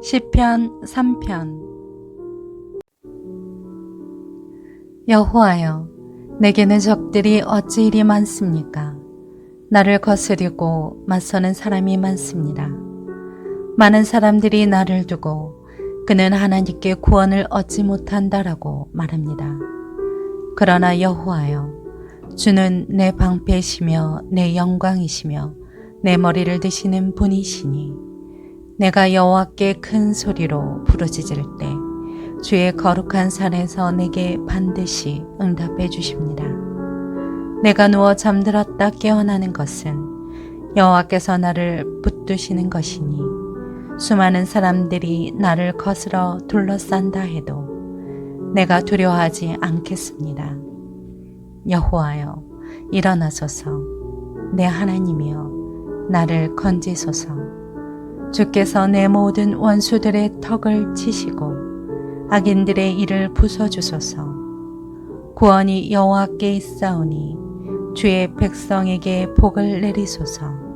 시편 3편. 여호와여 내게는 적들이 어찌 이리 많습니까? 나를 거스리고 맞서는 사람이 많습니다. 많은 사람들이 나를 두고 그는 하나님께 구원을 얻지 못한다라고 말합니다. 그러나 여호와여 주는 내 방패시며 내 영광이시며 내 머리를 드시는 분이시니 내가 여호와께 큰 소리로 부르짖을 때 주의 거룩한 산에서 내게 반드시 응답해 주십니다. 내가 누워 잠들었다 깨어나는 것은 여호와께서 나를 붙드시는 것이니 수많은 사람들이 나를 거스러 둘러싼다 해도 내가 두려워하지 않겠습니다. 여호와여 일어나소서 내 하나님이여 나를 건지소서 주께서 내 모든 원수들의 턱을 치시고 악인들의 일을 부숴주소서. 구원이 여호와께 있사오니 주의 백성에게 복을 내리소서.